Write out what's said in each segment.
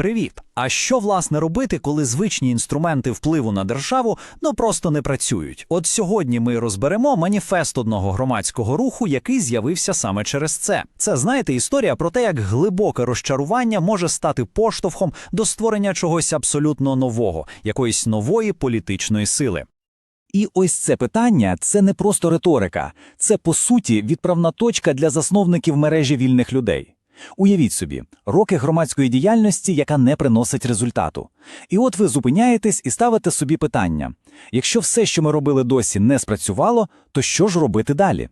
Привіт! А що власне робити, коли звичні інструменти впливу на державу ну просто не працюють? От сьогодні ми розберемо маніфест одного громадського руху, який з'явився саме через це. Це знаєте історія про те, як глибоке розчарування може стати поштовхом до створення чогось абсолютно нового, якоїсь нової політичної сили. І ось це питання це не просто риторика, це по суті відправна точка для засновників мережі вільних людей. Уявіть собі, роки громадської діяльності, яка не приносить результату. І от ви зупиняєтесь і ставите собі питання: якщо все, що ми робили досі, не спрацювало, то що ж робити далі?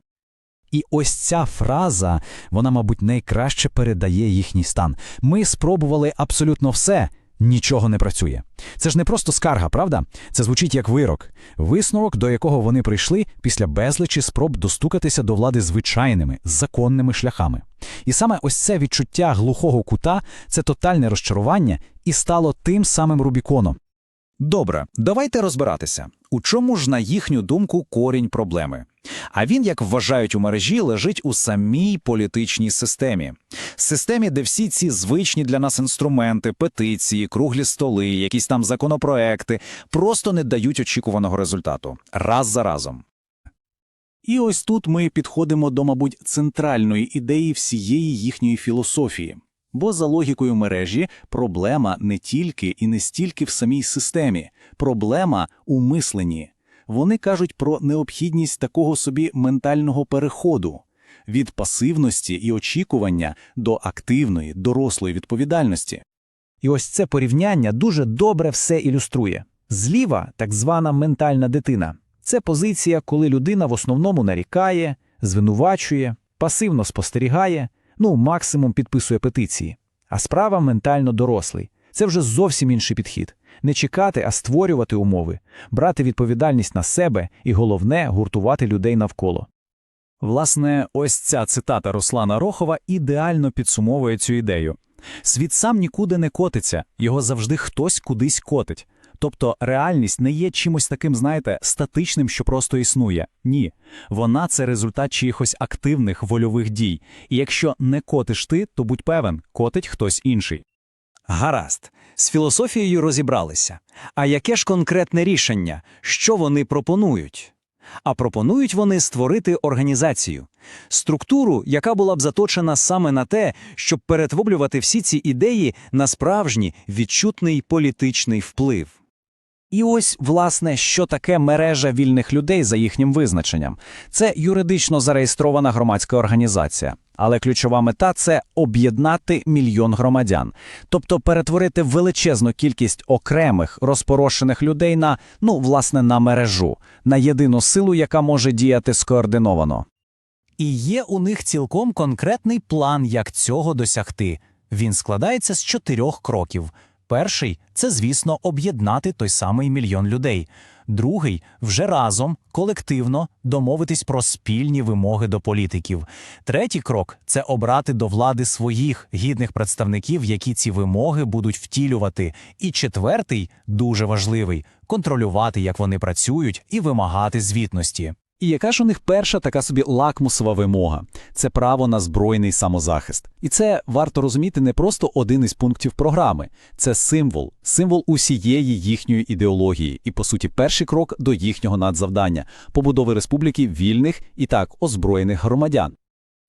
І ось ця фраза, вона, мабуть, найкраще передає їхній стан. Ми спробували абсолютно все. Нічого не працює. Це ж не просто скарга, правда? Це звучить як вирок, висновок, до якого вони прийшли після безличі спроб достукатися до влади звичайними, законними шляхами. І саме ось це відчуття глухого кута, це тотальне розчарування і стало тим самим Рубіконом. Добре, давайте розбиратися, у чому ж, на їхню думку, корінь проблеми. А він, як вважають у мережі, лежить у самій політичній системі. Системі, де всі ці звичні для нас інструменти, петиції, круглі столи, якісь там законопроекти просто не дають очікуваного результату раз за разом. І ось тут ми підходимо до, мабуть, центральної ідеї всієї їхньої філософії. Бо за логікою мережі проблема не тільки і не стільки в самій системі, проблема у мисленні. Вони кажуть про необхідність такого собі ментального переходу від пасивності і очікування до активної, дорослої відповідальності. І ось це порівняння дуже добре все ілюструє. Зліва так звана ментальна дитина. Це позиція, коли людина в основному нарікає, звинувачує, пасивно спостерігає, ну максимум підписує петиції. А справа ментально дорослий. Це вже зовсім інший підхід. Не чекати, а створювати умови, брати відповідальність на себе і, головне, гуртувати людей навколо. Власне, ось ця цитата Руслана Рохова ідеально підсумовує цю ідею. Світ сам нікуди не котиться, його завжди хтось кудись котить. Тобто реальність не є чимось таким, знаєте, статичним, що просто існує. Ні. Вона це результат чиїхось активних вольових дій. І якщо не котиш ти, то будь певен, котить хтось інший. Гаразд, з філософією розібралися. А яке ж конкретне рішення, що вони пропонують? А пропонують вони створити організацію, структуру, яка була б заточена саме на те, щоб перетворювати всі ці ідеї на справжній відчутний політичний вплив. І ось, власне, що таке мережа вільних людей за їхнім визначенням. Це юридично зареєстрована громадська організація. Але ключова мета це об'єднати мільйон громадян, тобто перетворити величезну кількість окремих розпорошених людей на, ну, власне, на мережу, на єдину силу, яка може діяти скоординовано. І є у них цілком конкретний план, як цього досягти. Він складається з чотирьох кроків. Перший це, звісно, об'єднати той самий мільйон людей. Другий вже разом, колективно домовитись про спільні вимоги до політиків. Третій крок це обрати до влади своїх гідних представників, які ці вимоги будуть втілювати. І четвертий, дуже важливий контролювати, як вони працюють, і вимагати звітності. І яка ж у них перша така собі лакмусова вимога це право на збройний самозахист. І це варто розуміти не просто один із пунктів програми, це символ, символ усієї їхньої ідеології, і, по суті, перший крок до їхнього надзавдання побудови республіки вільних і так озброєних громадян.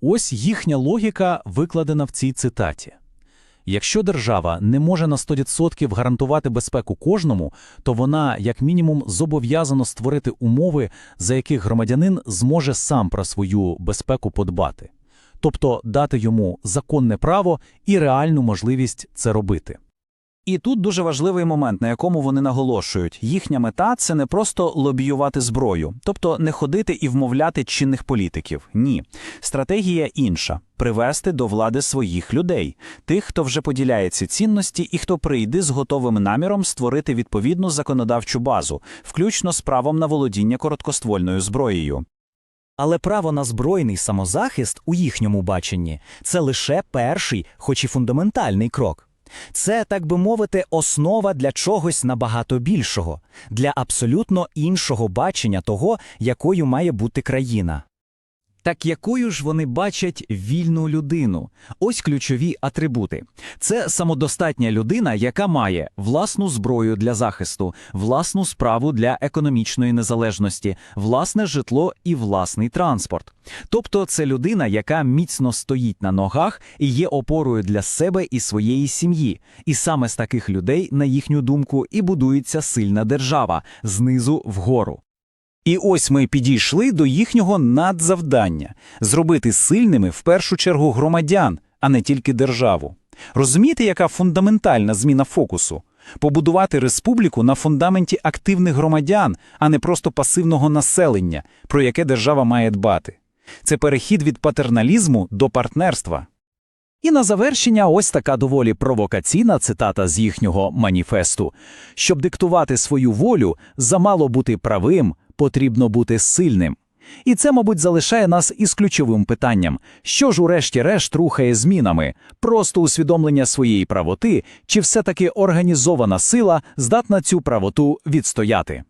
Ось їхня логіка викладена в цій цитаті. Якщо держава не може на 100% гарантувати безпеку кожному, то вона, як мінімум, зобов'язана створити умови, за яких громадянин зможе сам про свою безпеку подбати, тобто дати йому законне право і реальну можливість це робити. І тут дуже важливий момент, на якому вони наголошують: їхня мета це не просто лобіювати зброю, тобто не ходити і вмовляти чинних політиків. Ні, стратегія інша привести до влади своїх людей, тих, хто вже поділяє ці цінності, і хто прийде з готовим наміром створити відповідну законодавчу базу, включно з правом на володіння короткоствольною зброєю. Але право на збройний самозахист у їхньому баченні це лише перший, хоч і фундаментальний крок. Це, так би мовити, основа для чогось набагато більшого, для абсолютно іншого бачення того, якою має бути країна. Так якою ж вони бачать вільну людину? Ось ключові атрибути. Це самодостатня людина, яка має власну зброю для захисту, власну справу для економічної незалежності, власне житло і власний транспорт. Тобто це людина, яка міцно стоїть на ногах і є опорою для себе і своєї сім'ї. І саме з таких людей, на їхню думку, і будується сильна держава знизу вгору. І ось ми підійшли до їхнього надзавдання зробити сильними в першу чергу громадян, а не тільки державу. Розумієте, яка фундаментальна зміна фокусу? Побудувати республіку на фундаменті активних громадян, а не просто пасивного населення, про яке держава має дбати. Це перехід від патерналізму до партнерства. І на завершення ось така доволі провокаційна цитата з їхнього маніфесту. Щоб диктувати свою волю, замало бути правим, потрібно бути сильним. І це, мабуть, залишає нас із ключовим питанням: що ж урешті-решт рухає змінами? Просто усвідомлення своєї правоти, чи все-таки організована сила здатна цю правоту відстояти?